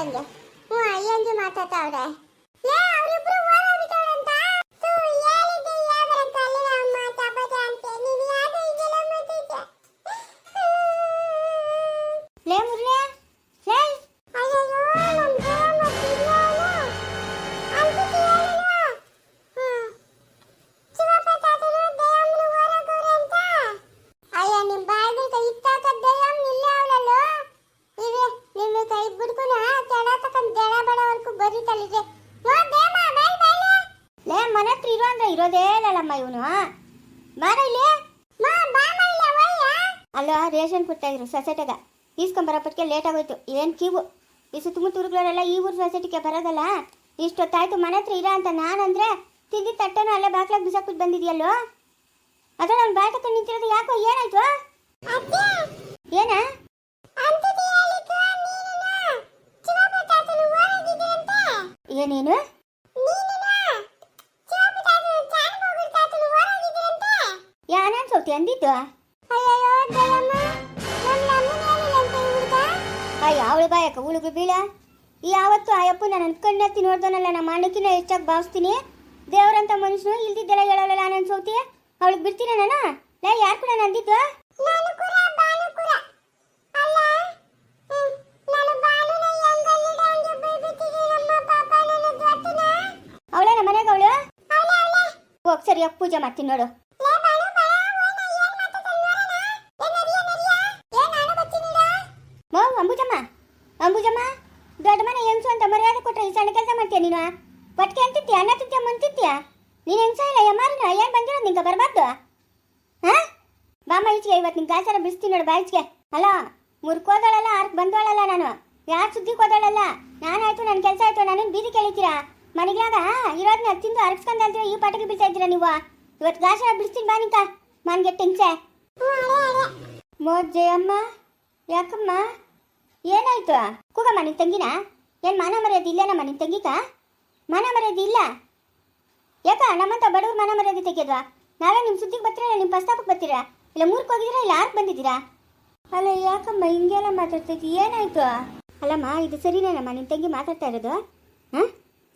ಅವಳಂಗೆ ಹ್ಞೂ ಅಯ್ಯಂಗೆ ಮಾತಾಡ್ತಾವ್ರೆ. ಬಡವರ್ಕು ಬರೀತಲ್ಲಿದೆ ಓ Demas by ಬೈಲೆ ಲೇ. ಮನೆ ಹತ್ರ ಇರೋ ಅಂದ್ರೆ ಇರೋದೇ ಇಲ್ಲಮ್ಮ ಇವನು ಬಾರ ಇಲ್ಲಿ. ಅಲ್ಲ ರೇಷನ್ ಕೊಡ್ತಾ ಇದ್ರು, ಸೊಸೈಟಿಗ. ಈಸ್ಕೊಂಬರಪ್ಪಟ್ಟಿಗೆ ಲೇಟ್ ಆಗೋಯ್ತು. ಏನು ಕೀವು. ಈ ಸುತ್ತಮುತ್ತ ಊರುಗಳಲ್ಲೆಲ್ಲ ಈ ಊರು ಸೊಸೈಟಿಗೆ ಬರೋದಲ್ಲ? ಇಷ್ಟೊತ್ತಾಯ್ತು ಮನೆ ಹತ್ರ ಇರ ಅಂತ ನಾನಂದ್ರೆ ತಿಂದಿದ್ದ ತಟ್ಟೆನೂ ಅಲ್ಲೇ ಬಾಕ್ಲಾಗ ಬಿಸಾಕ್ಬಿಟ್ಟು ಬಂದಿದ್ಯಲ್ಲೋ? ಅದ್ರ ನಾನು ತಕೊಂಡು ನಿಂತಿರೋದು ಯಾಕೋ ಏನಾಯ್ತು? ಏನ? ಏನೇನು? ಯಾನನ್ ಸೌತಿ ಅಯ್ಯ, ಅವಳು ಬೀಳ. ಯಾವತ್ತು ಆಯಪ್ಪ ನಾನು ನನ್ನ ಕಣ್ಣೆತ್ತಿ ನೋಡ್ದನಲ್ಲ ನಮ್ಮ ಅಣ್ಣಕ್ಕಿನ ಹೆಚ್ಚಾಗಿ ಭಾವಿಸ್ತೀನಿ. ದೇವರಂತ ಮನುಷ್ಯನು ಇಲ್ದಿದ್ದೆಲ್ಲ ಹೇಳೋಲ್ಲ ನಾನು ಸೌತಿ ಅವಳಿಗೆ ಬಿಡ್ತೀನಿ ನಾನು? ಲೇ, ಯಾರು ಕೂಡ ನಂದಿದ್ದು? ಹೋಗ್ ಸರಿ ಹೋಗ್ ಪೂಜೆ ಮಾಡ್ತೀನಿ ನೋಡು. ಮೋ ಅಂಬುಜಮ್ಮ ಅಂಬುಜಮ್ಮ ದೊಡ್ಡ ಮನೆ ಹೆಂಗ್ಸು ಅಂತ ಮರ್ಯಾದೆ ಕೊಟ್ರೆ ಈ ಸಣ್ಣ ಕೆಲಸ ಮಾಡ್ತೀಯ ನೀನು ಪಟ್ಕೆ ಅಂತಿತ್ಯ ಅನ್ನ ತಿಂತ್ಯ ಮುಂತಿತ್ಯ ನೀನು ಹೆಂಗ್ಸ ಇಲ್ಲ ಯಮಾರಿನ ಏನು ಬಂದಿರೋದು ನಿಂಗೆ ಬರಬಾರ್ದು? ಹಾ ಬಾಮ ಈಚೆಗೆ ಇವತ್ತು ನಿಂಗೆ ಗಾಚಾರ ಬಿಡಿಸ್ತೀನಿ ನೋಡು ಬಾಯಿಚ್ಗೆ ಅಲ್ಲ ಮುರ್ಕೋದಳಲ್ಲ ಆರ್ಕ್ ಬಂದೋಳಲ್ಲ ನಾನು. ಯಾರು ಸುದ್ದಿ ಕೋದಳಲ್ಲ? ನಾನಾಯ್ತು ನನ್ನ ಕೆಲಸ ಆಯ್ತು ನಾನು ಬೀದಿ ಕೇಳಿತೀರಾ ಮನೆಗ್ಲಾಗ ಇರೋದನ್ನ ತಿಂದು ಅರಗಿಸ್ಕೊಂಡ್ ಅಂತೀರ ಈ ಪಾಟಿಗೆ ಬೀಳ್ತಾ ಇದ್ದೀರಾ ನೀವು? ಇವತ್ತು ಗಾಚಾರ ಬಿಡಿಸ್ತೀನಿ ಬಾ ನಿಂಕ ಟೆನ್ಸೆ ಮೋಜೆ ಅಮ್ಮ, ಯಾಕಮ್ಮ? ಏನಾಯ್ತು? ಕೂಗಮ್ಮ, ನಿನ್ ತಂಗಿನ? ಏನು ಮಾನ ಮರ್ಯಾದೆ ಇಲ್ಲೇನಮ್ಮ ನಿನ್ ತಂಗಿಕ? ಮಾನ ಮರ್ಯಾದೆ ಇಲ್ಲ? ಯಾಕ, ನಮ್ಮಂತ ಬಡವ್ರ ಮಾನ ಮರ್ಯಾದೆ ತೆಗೆದ್ವಾ ನಾವೇ ನಿಮ್ಮ ಸುದ್ದಿಗೆ ಬರ್ತೀರಾ ನಿಮ್ ಪ್ರಸ್ತಾಪಕ್ಕೆ ಬರ್ತೀರಾ? ಇಲ್ಲ ಮೂರ್ಕ್ ಹೋಗಿದ್ದೀರಾ ಇಲ್ಲ ಯಾರು ಬಂದಿದ್ದೀರಾ? ಅಲ್ಲ, ಯಾಕಮ್ಮ ಹಿಂಗೆಲ್ಲ ಮಾತಾಡ್ತೈತಿ ಏನಾಯ್ತು? ಅಲ್ಲಮ್ಮ, ಇದು ಸರಿನೇನಮ್ಮ? ನಿನ್ ತಂಗಿ ಮಾತಾಡ್ತಾ ಇರೋದು? ಹಾ?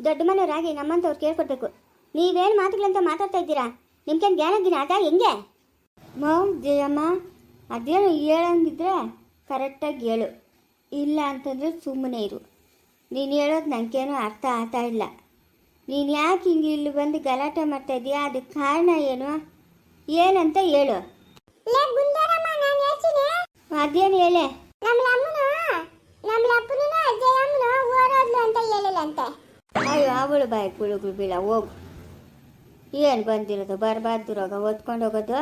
ದೊಡ್ಡ ಮನೆಯವರಾಗಿ ನಮ್ಮಂಥವ್ರು ಕೇಳ್ಕೊಡ್ಬೇಕು. ನೀವೇನು ಮಾತುಗಳಂತ ಮಾತಾಡ್ತಾ ಇದ್ದೀರಾ? ನಿಮ್ಗೇನು ಜ್ಞಾನ ಗಿನ ಅದ ಹೆಂಗೆ? ಮೌನ್ ಜಯಮ್ಮ ಅದೇನು ಹೇಳಂಗಿದ್ರೆ ಕರೆಕ್ಟಾಗಿ ಹೇಳು. ಇಲ್ಲ ಅಂತಂದರೆ ಸುಮ್ಮನೆ ಇರು. ನೀನು ಹೇಳೋದು ನನಗೇನು ಅರ್ಥ ಆಗ್ತಾ ಇಲ್ಲ. ನೀನು ಯಾಕೆ ಹಿಂಗೆ ಇಲ್ಲಿ ಬಂದು ಗಲಾಟೆ ಮಾಡ್ತಾ ಇದೀಯಾ? ಅದಕ್ಕೆ ಕಾರಣ ಏನು? ಏನಂತ ಹೇಳು. ಅದೇನು ಹೇಳೆ? ಅಯ್ಯೋ ಅವಳು ಬಾಯ್ ಕುಳುಗಳು ಬೀಳ, ಹೋಗು. ಏನು ಬಂದಿರೋದು? ಬರಬಾರ್ದು ರೋಗ ಓದ್ಕೊಂಡು ಹೋಗೋದು?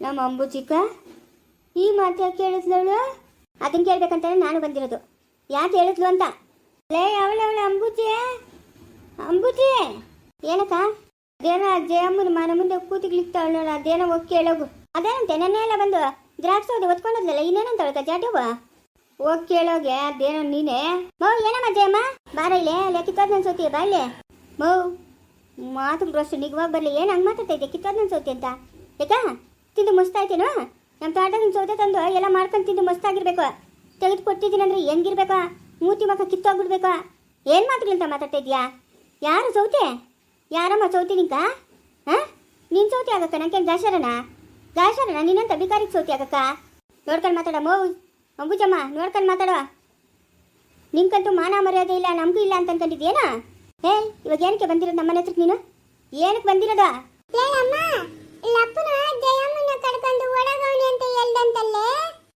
ನಮ್ಮ ಅಂಬುಜಿಕ ಈ ಮಾತು ಯಾಕೆ ಹೇಳಿದ್ಲವಳು ಅದನ್ನ ಕೇಳ್ಬೇಕಂತಾನೆ ನಾನು ಬಂದಿರೋದು. ಯಾಕೆ ಹೇಳಿದ್ಲು ಅಂತ? ಲೇ, ಅವಳು ಅವಳು ಅಂಬುಜಿ. ಅಂಬುಜಿ! ಏನಕ್ಕ? ಅದೇನೋ ಜಯಮ್ಮನ ಮನೆ ಮುಂದೆ ಕೂತಿಗ್ಲಿಕ್ತಾವಳು ನೋಡು, ಅದೇನೋ ಹೋಗಿ ಕೇಳೋಗು. ಅದೇನಂತೆ? ನೆನ್ನೆ ಎಲ್ಲ ಬಂದು ದ್ರಾಕ್ಷಿ ಓದಿ ಒತ್ಕೊಂಡೋದ್ಲಲ್ಲ ಇನ್ನೇನಂತ ಅವಳಕ್ಕ ಜಾಟವ ಹೋಗಿ ಕೇಳೋಗೆ, ಅದೇನೋ ನೀನೇ? ಮೌ, ಏನಮ್ಮ ಜಯಮ್ಮ? ಬಾರ ಇಲ್ಲೇ, ಅಲ್ಲೇ ಕಿತ್ತೋದ್ ನನ್ ಸೋತಿ, ಬಾ ಇಲ್ಲೇ. ಮೌ ಮಾತು ಅಷ್ಟು ನಿಗವಾಗಿ ಬರಲಿ. ಏನು ಹಂಗೆ ಮಾತಾಡ್ತಾ ಇದ್ದೆ ಕಿತ್ತೋದ್ ನನ್ ಸೋತಿ ಅಂತ? ಏಕಾ ತಿಂದು ಮಸ್ತಾಯ್ತೇನೋ? ನಮ್ಮ ತೋಟದ ಸೌತೆ ತಂದು ಎಲ್ಲ ಮಾಡ್ಕೊಂಡು ತಿಂದು ಮಸ್ತಾಗಿರ್ಬೇಕು. ತೆಗೆದು ಕೊಟ್ಟಿದ್ದೀನಿ ಅಂದ್ರೆ ಹೆಂಗಿರ್ಬೇಕು? ಮೂತಿ ಮಕ್ಕ ಕಿತ್ತೋಗ್ಬಿಡ್ಬೇಕು. ಏನು ಮಾತುಗಳಂತ ಮಾತಾಡ್ತಾ ಇದೀಯಾ? ಯಾರು ಸೌತೆ? ಯಾರಮ್ಮ ಸೌತಿ ನಿಂಕ? ಹಾಂ? ನೀನು ಸೌತಿ ಆಗಕ್ಕ ನಂಗೆ ಗಾಶರನ ಗಾಶರನ ನೀನಂತ ಬಿಕಾರಿಗೆ ಸೌತಿ ಆಗಕ್ಕ? ನೋಡ್ಕೊಂಡು ಮಾತಾಡ ಮೌ. ಅಂಬುಜಮ್ಮ ನೋಡ್ಕೊಂಡು ಮಾತಾಡುವ. ನಿಂಗಂತೂ ಮಾನ ಮರ್ಯಾದೆ ಇಲ್ಲ ನಮಗೂ ಇಲ್ಲ ಅಂತ ಅನ್ಕೊಂಡಿದ್ಯೇನಾ ಏ ಇವಾಗ ಏನಕ್ಕೆ ಬಂದಿರೋದು ನಮ್ಮನೆ ಹತ್ರಕ್ಕೆ ನೀನು? ಏನಕ್ಕೆ ಬಂದಿರೋದ?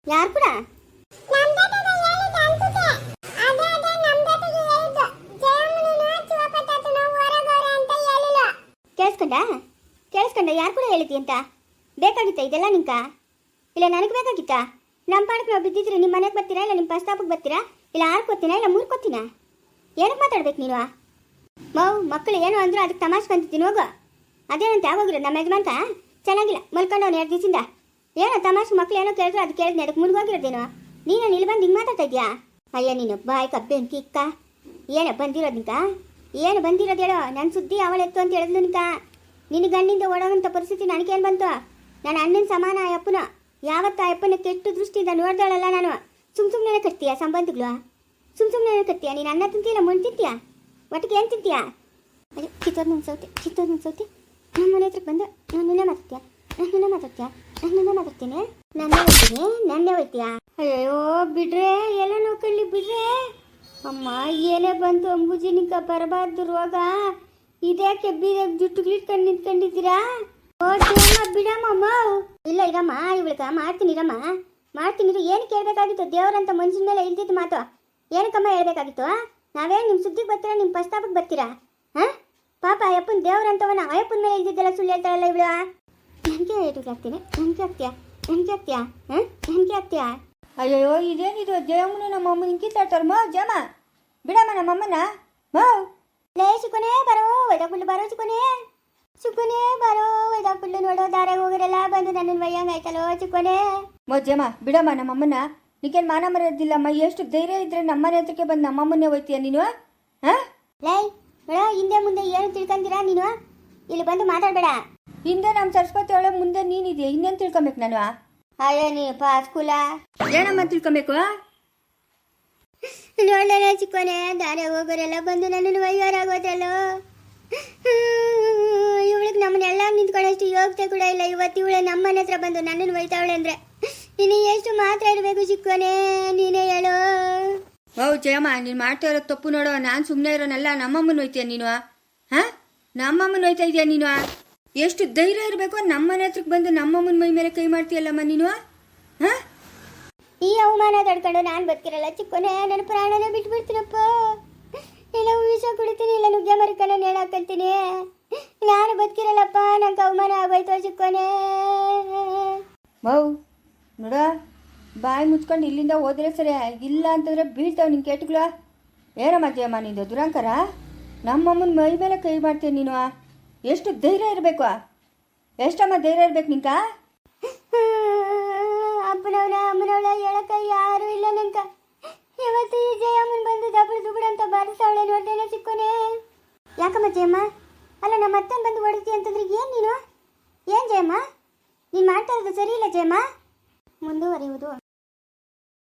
ಯಾರು ಕೂಡ? ಕೇಳಿಸ್ಕೊಂಡ? ಕೇಳಿಸ್ಕೊಂಡ ಯಾರು ಕೂಡ ಹೇಳಿದ್ದಿ ಅಂತ? ಬೇಕಾಗಿತ್ತ ಇದೆಲ್ಲ ನಿಂಕ? ಇಲ್ಲ ನನಗೆ ಬೇಕಾಗಿತ್ತಾ? ನಮ್ಮ ಪಾಡಕ್ಕೆ ನಾವು ಬಿದ್ದಿದ್ರೆ ನಿಮ್ಮ ಮನೆಗೆ ಬರ್ತೀರಾ ಇಲ್ಲ ನಿಮ್ಮ ಪಸ್ತಾಪಕ್ಕೆ ಬರ್ತೀರಾ? ಇಲ್ಲ ಆರ್ಕೋತೀನಾ ಇಲ್ಲ ಮೂರ್ಕೋತೀನಾ ಏನಕ್ಕೆ ಮಾತಾಡ್ಬೇಕು ನೀನು? ಮೌ ಮಕ್ಕಳು ಏನು ಅಂದ್ರು ಅದಕ್ಕೆ ತಮಾಷೆ ಕಂತಿದ್ದೀನಿ, ಹೋಗು. ಅದೇನಂತ ಯಾವಾಗಿರೋದು ನಮ್ಮ ಯಜಮಾನ್ಕ? ಚೆನ್ನಾಗಿಲ್ಲ ಮಲ್ಕೊಂಡು ಅವ್ನು ಎರಡು ದಿವಸದಿಂದ. ಏನೋ ತಮಾಷೆ ಮಕ್ಕಳು ಏನೋ ಕೇಳಿದ್ರು ಅದು ಕೇಳಿದ್ನಿ ಅದಕ್ಕೆ ಮುಳುಗೋಗಿರೋದೇನೋ ನೀನು ಇಲ್ಲಿ ಬಂದು ಹಿಂಗೆ ಮಾತಾಡ್ತಾ ಇದೆಯಾ? ಅಯ್ಯ, ನೀನು ಬಾಯ್ ಕಬ್ಬೇನು ಕಿಕ್ಕ. ಏನು ಬಂದಿರೋದು ನಿಂಕ ಏನು ಬಂದಿರೋದು ಹೇಳೋ? ನನ್ನ ಸುದ್ದಿ ಅವಳೆತ್ತು ಅಂತ ಹೇಳಿದ್ಲು ನಿಂಕ ನಿನ್ನ ಗಂಡಿಂದ ಓಡೋಗಂಥ ಪರಿಸ್ಥಿತಿ ನನಗೇನು ಬಂತು? ನನ್ನ ಅಣ್ಣನ ಸಮಾನ ಅಪ್ಪನ ಯಾವತ್ತು ಅಯ್ಯಪ್ಪನ ಕೆಟ್ಟು ದೃಷ್ಟಿಯಿಂದ ನೋಡ್ದಾಳಲ್ಲ ನಾನು? ಸುಮ್ ಸುಮ್ಮನೆ ಕಟ್ತೀಯ ಸಂಬಂಧಗಳು? ಸುಮ್ ಸುಮ್ಮನೆ ಕಟ್ತೀಯಾ ನೀನು ಅನ್ನ ತಿಂತೀಯಲ್ಲ ಮುಣ್ ತಿಂತೀಯ? ಒಟ್ಟಿಗೆ ಏನು ತಿಂತೀಯಾ? ಅಯ್ಯೋ ಕಿತ್ತೋದು ನನ್ನ ಸೌತಿ ಕಿತ್ತೋದು ನನ್ನ ಸೌತಿ ನಮ್ಮ ಮನೆ ಹತ್ರಕ್ಕೆ ಬಂದು ನಾನು ನಿನ್ನೆ ಮಾತಾಡ್ತೀಯ? ನಾನು ನಿನ್ನೆ ಮಾತಾಡ್ತೀಯ? ನಾನು ನಿನ್ನೆ ಮಾತಾಡ್ತೀನಿ? ನನ್ನೇ ಹೋಗ್ತೀನಿ ನನ್ನೇ ಹೋಗ್ತೀಯಾ ಅಯ್ಯೋ ಬಿಡ್ರೆ, ಎಲ್ಲ ನೋಡ್ಕೊಳ್ಳಿ ಬಿಡ್ರೆ. ಅಮ್ಮ, ಏನೇ ಬಂತು ಅಂಬುಜಿನಿಕ ಬರಬಾರ್ದು ರೋಗ. ಇದ್ಯಾಕೆ ಬೀದ ಜುಟ್ಟು ಗಿಟ್ಕೊಂಡು ನಿಂತ್ಕೊಂಡಿದ್ದೀರಾ? ಬಿಡಮ್ಮ ಇಲ್ಲ ಇರಮ್ಮ ಇವಳಿಗ ಮಾಡ್ತೀನಿ ಇರಮ್ಮ. ಮಾಡ್ತೀನಿ ಏನು ಕೇಳಬೇಕಾಗಿತ್ತು ದೇವರಂತ ಮನುಷ್ಯನ ಮೇಲೆ ಇಲ್ದಿದ್ದು ಮಾತು. ಏನಕ್ಕಮ್ಮ ಹೇಳ್ಬೇಕಾಗಿತ್ತು? ನಾವೇ ನಿಮ್ಮ ಸುದ್ದಿಗೆ ಬರ್ತೀರಾ ನಿಮ್ಮ ಪ್ರಸ್ತಾಪಕ್ಕೆ ಬರ್ತೀರಾ? ಹಾಂ? ಪಾಪ ಅಯ್ಯಪ್ಪನ ದೇವರಂತವನ ಅಯ್ಯಪ್ಪನ ಮೇಲೆ ಇಲ್ದಿದ್ದೆಲ್ಲ ಸುಳ್ಳು ಹೇಳ್ತಾಳಲ್ಲ ಇವಳು? ನನಗೆ ಆಗ್ತೀನಿ? ನನಗೆ ಆಗ್ತೀಯಾ? ನನಗೆ ಆಗ್ತೀಯಾ? ಹಾಂ? ನನಗೆ ಆಗ್ತೀಯಾ? ಅಯ್ಯೋ ಇದೇನಿದು? ದೇವಮ್ಮನ ನಮ್ಮ ಅಮ್ಮನ ಕಿತ್ತಾಡ್ತಾರ ಮಾ ಜಮ ಬಿಡಮ್ಮ ನಮ್ಮ ಅಮ್ಮನ ಮೋ. ಲೇ ಚಿಕ್ಕನೆ ಬರೋ ಒಯ್ದಾಕುಳ್ಳು ಬರೋ ಚಿಕ್ಕನೆ ಚಿಕ್ಕನೆ ಬರೋ ಒಯ್ದಾಕುಳ್ಳು ನೋಡೋ ದಾರೆ ಹೋಗಿರಲ್ಲ ಬಂದು ನನ್ನನ್ನು ವಯ್ಯಂಗ ಆಯ್ತಲ್ಲೋ ಮೊಜ್ಜಮ್ಮ ಬಿಡಮ್ಮ ನಮ್ಮಮ್ಮನ ಅಮ್ಮನ ಮಾನ ಮರೋದಿಲ್ಲಮ್ಮ ಎಷ್ಟು ಧೈರ್ಯ ಇದ್ರೆ ನಮ್ಮನೆ ಹತ್ರಕ್ಕೆ ಬಂದು ನಮ್ಮಮ್ಮನ್ನೇ ಹೋಯ್ತೀಯ ನೀನು ಹಾ? ಲೈ ನೋಡೋ ಹಿಂದೆ ಮುಂದೆ ಏನು ತಿಳ್ಕೊಂತೀರಾ ನೀನು? ಇಲ್ಲಿ ಬಂದು ಮಾತಾಡಬೇಡ. ಹಿಂದೆ ನಮ್ಮ ಸರಸ್ವತಿ ಒಳಗೆ ಮುಂದೆ ನೀನಿದೆಯಾ? ಇನ್ನೇನು ತಿಳ್ಕೊಬೇಕು ನಾನು? ಅಯ್ಯೋ ನೀ ಸ್ಕೂಲ ಏನಮ್ಮ ತಿಳ್ಕೊಬೇಕು ನೋಡೋಣ ಚಿಕ್ಕೋನೆ ದಾರೆ ಹೋಗೋರೆಲ್ಲ ಬಂದು ನನ್ನನ್ನು ವಯ್ಯಾರಾಗೋದಲ್ಲೋ ಇವಳಿಗೆ ನಮ್ಮನ್ನೆಲ್ಲ ನಿಂತ್ಕೊಳ್ಳೋಷ್ಟು ಯೋಗ್ಯತೆ ಕೂಡ ಇಲ್ಲ. ಇವತ್ತು ಇವಳೆ ನಮ್ಮನೆ ಹತ್ರ ಬಂದು ನನ್ನನ್ನು ಒಯ್ತಾವಳೆ ಅಂದ್ರೆ ನೀನು ಎಷ್ಟು ಮಾತ್ರ ಇರಬೇಕು ಚಿಕ್ಕನೇ ನೀನೇ ಹೇಳು. ಓ ಜಯಮ್ಮ ನೀನು ಮಾಡ್ತಾ ಇರೋ ತಪ್ಪು ನೋಡೋ. ನಾನು ಸುಮ್ಮನೆ ಇರೋನಲ್ಲ ನಮ್ಮಮ್ಮನ ಒಯ್ತೀಯ ನೀನು? ಹಾ? ನಮ್ಮಮ್ಮನ ಹೋಯ್ತಾ ಇದೆಯಾ ನೀನು? ಎಷ್ಟು ಧೈರ್ಯ ಇರಬೇಕು? ನಮ್ಮನೆ ಹತ್ರಕ್ಕೆ ಬಂದು ನಮ್ಮಮ್ಮನ ಮೈ ಮೇಲೆ ಕೈ ಮಾಡ್ತೀಯಲ್ಲಮ್ಮ ನೀನು? ಹಾ? ಈ ಅವಮಾನ ತಡ್ಕೊಂಡು ನಾನು ಬದುಕಿರಲ್ಲ ಚಿಕ್ಕನೇ ನನ್ನ ಪ್ರಾಣನ ಬಿಟ್ಬಿಡ್ತೀನಪ್ಪ. ಇಲ್ಲ ವಿಷ ಕುಡಿತೀನಿ ಇಲ್ಲ ನುಗ್ಗೆ ಮರಿಕನ ನೇಣಾಕಂತೀನಿ ನಾನು ಬದುಕಿರಲ್ಲಪ್ಪ ನಂಗೆ ಅವಮಾನ ಆಗೋಯ್ತು ಚಿಕ್ಕನೆ ಮೌ ನೋಡ ಬಾಯಿ ಮುಚ್ಕೊಂಡು ಇಲ್ಲಿಂದ ಹೋದ್ರೆ ಸರಿ ಇಲ್ಲ ಅಂತಂದ್ರೆ ಬೀಳ್ತಾವ ನಿನ್ ಕೆಟ್ಟಗಳು ಏನಮ್ಮ ಜಯಮ್ಮ ನಿಂದು ದುರಂಕರ? ನಮ್ಮಮ್ಮನ ಮೈ ಮೇಲೆ ಕೈ ಮಾಡ್ತೀನಿ ನೀನು? ಎಷ್ಟು ಧೈರ್ಯ ಇರಬೇಕು? ಎಷ್ಟಮ್ಮ ಧೈರ್ಯ ಇರ್ಬೇಕು ನಿಂಕ? ಅಪ್ಪನವನ ಅಮ್ಮನವಳ ಹೇಳಕ ಯಾರು ಇಲ್ಲ ನಂಕ. ಇವತ್ತು ಈ ಜಯಮ್ಮನ್ ಬಂದು ದಬಳು ದುಬಳು ಅಂತ ಬಾರಿಸವಳೆ ನೋಡ್ದೇನೆ ಸಿಕ್ಕೋನೆ ಯಾಕಮ್ಮ ಜಯಮ್ಮ? ಅಲ್ಲ, ನಮ್ಮ ಅತ್ತನ್ ಬಂದು ಹೊಡಿತಿ ಅಂತಂದ್ರೆ ಏನ್ ನೀನು? ಏನ್ ಜಯಮ್ಮ? ನೀನ್ ಮಾಡ್ತಾ ಇರೋದು ಸರಿ ಇಲ್ಲ ಜಯಮ್ಮ? ಮುಂದುವರಿಯುವುದು.